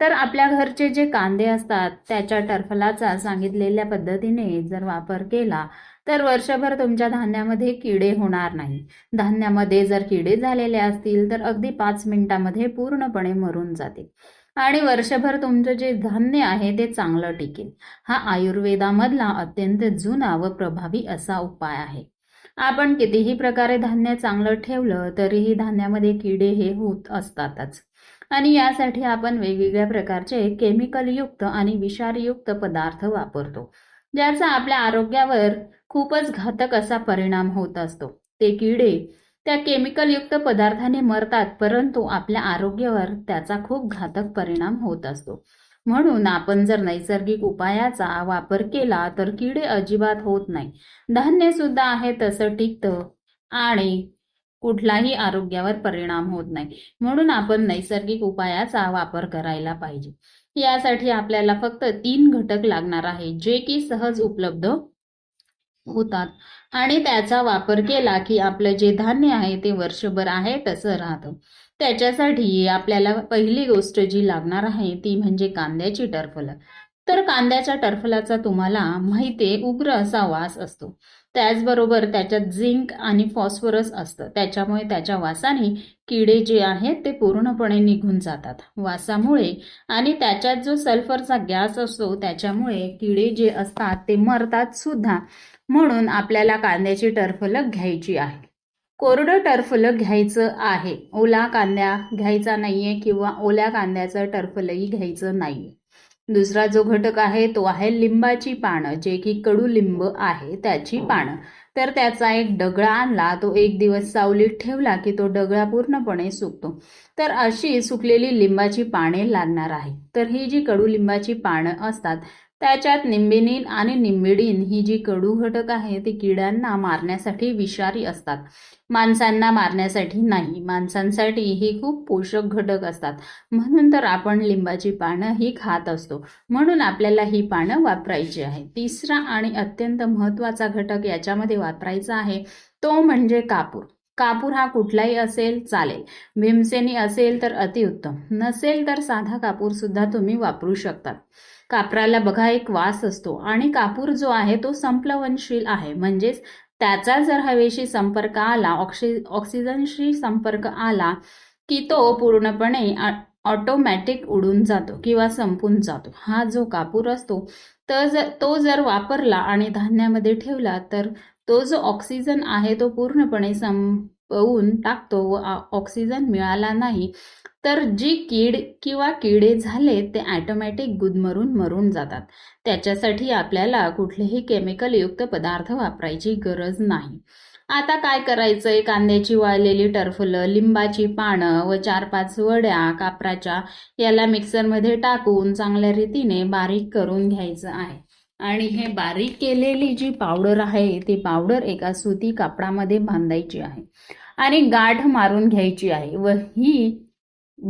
तर आपल्या घरचे जे कांदे असतात त्याच्या टरफलाचा सांगितलेल्या पद्धतीने जर वापर केला तर वर्षभर तुमच्या धान्यामध्ये किडे होणार नाही. धान्यामध्ये जर किडे झालेले असतील तर अगदी पाच मिनिटामध्ये पूर्णपणे मरून जाते. आणि वर्षभर तुमचं जे धान्य आहे ते चांगलं टिकेल. हा आयुर्वेदामधला अत्यंत जुना व प्रभावी असा उपाय आहे. आपण कितीही प्रकारे धान्य चांगलं ठेवलं तरीही धान्यामध्ये किडे हे होत असतातच. आणि यासाठी आपण वेगवेगळ्या प्रकारचे केमिकलयुक्त आणि विषारयुक्त पदार्थ वापरतो ज्याचा आपल्या आरोग्यावर खूपच घातक असा परिणाम होत असतो. ते किडे त्या केमिकलयुक्त पदार्थाने मरतात परंतु आपल्या आरोग्यावर त्याचा खूप घातक परिणाम होत असतो. म्हणून आपण जर नैसर्गिक उपायाचा वापर केला तर किडे अजिबात होत नाही. धान्य सुद्धा आहे तसं टिकतं आणि कुठलाही आरोग्यावर परिणाम होत नाही. म्हणून आपण नैसर्गिक उपायाचा वापर करायला पाहिजे. यासाठी आपल्याला फक्त तीन घटक लागणार आहे जे की सहज उपलब्ध होतात. आणि त्याचा वापर केला की आपलं जे धान्य आहे ते वर्षभर आहे तसं राहतं. त्याच्यासाठी आपल्याला पहिली गोष्ट जी लागणार आहे ती म्हणजे कांद्याची टरफलं. तर कांद्याच्या टरफलाचा तुम्हाला माहिती आहे उग्र असा वास असतो. त्याचबरोबर त्याच्यात झिंक आणि फॉस्फरस असतं. त्याच्यामुळे त्याच्या वासाने किडे जे आहेत ते पूर्णपणे निघून जातात. वासामुळे आणि त्याच्यात जो सल्फरचा गॅस असतो त्याच्यामुळे किडे जे असतात ते मरतात सुद्धा. म्हणून आपल्याला कांद्याची टरफलक घ्यायची आहे. कोरडं टर्फलक घ्यायचं आहे. ओला कांद्या घ्यायचा नाहीये किंवा ओल्या कांद्याचं टरफलही घ्यायचं नाहीये. दुसरा जो घटक आहे तो आहे लिंबाची पानं जे की कडुलिंब आहे त्याची पानं. तर त्याचा एक डगळा आणला तो एक दिवस सावलीत ठेवला की तो डगळा पूर्णपणे सुकतो. तर अशी सुकलेली लिंबाची पाने लागणार आहे. तर ही जी कडुलिंबाची पानं असतात त्याच्यात निंबिनिन आणि निंबिडीन ही जी कडू घटक आहे ती किड्यांना मारण्यासाठी विषारी असतात. माणसांना मारण्यासाठी नाही. माणसांसाठी ही खूप पोषक घटक असतात. म्हणून तर आपण लिंबाची पानं ही खात असतो. म्हणून आपल्याला ही पानं वापरायची आहे. तिसरा आणि अत्यंत महत्त्वाचा घटक याच्यामध्ये वापरायचा आहे तो म्हणजे कापूर. कापूर हा कुठलाही असेल चालेल. भीमसेनी असेल तर अतिउत्तम. नसेल तर साधा कापूर सुद्धा तुम्ही वापरू शकतात. कापराला बघा एक वास असतो आणि कापूर जो आहे तो संप्लवनशील आहे. म्हणजेच त्याचा जर हवेशी संपर्क आला ऑक्सि ऑक्सिजनशी संपर्क आला की तो पूर्णपणे ऑटोमॅटिक उडून जातो किंवा संपून जातो. हा जो कापूर असतो तर जर तो जर वापरला आणि धान्यामध्ये ठेवला तर तो जो ऑक्सिजन आहे तो पूर्णपणे संपवून टाकतो व ऑक्सिजन मिळाला नाही तर जी कीड किंवा किडे झाले ते ॲटोमॅटिक गुदमरून मरून जातात. त्याच्यासाठी आपल्याला कुठलेही केमिकलयुक्त पदार्थ वापरायची गरज नाही. आता काय करायचंय? कांद्याची वाळलेली टरफलं लिंबाची पानं व चार पाच वड्या कापराच्या याला मिक्सरमध्ये टाकून चांगल्या रीतीने बारीक करून घ्यायचं आहे. आणि हे बारीक केलेली जी पावडर आहे ती पावडर एका सुती कापडामध्ये बांधायची आहे आणि गाठ मारून घ्यायची आहे व ही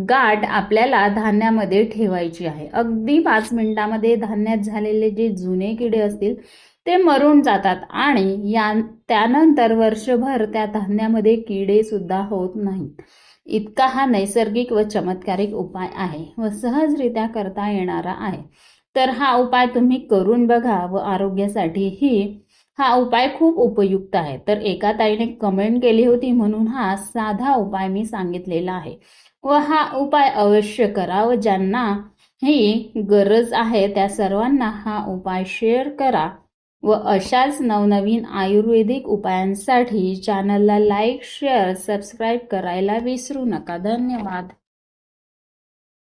गाठ आपल्याला धान्यामध्ये ठेवायची आहे. अगदी पाच मिनिटामध्ये धान्यात झालेले जे जुने किडे असतील ते मरून जातात आणि या त्यानंतर वर्षभर त्या धान्यामध्ये किडे सुद्धा होत नाहीत. इतका हा नैसर्गिक व चमत्कारिक उपाय आहे व सहजरित्या करता येणारा आहे. तर हा उपाय तुम्ही करून बघा व आरोग्यासाठीही. हा उपाय खूप उपयुक्त आहे. तर एका ताईने कमेंट केली होती म्हणून हा साधा उपाय मी सांगितलेला आहे. व हा उपाय अवश्य करा व ज्यांना ही गरज आहे त्या सर्वांना हा उपाय शेअर करा. व अशाच नवनवीन आयुर्वेदिक उपायांसाठी चॅनलला लाईक शेअर सबस्क्राईब करायला विसरू नका. धन्यवाद.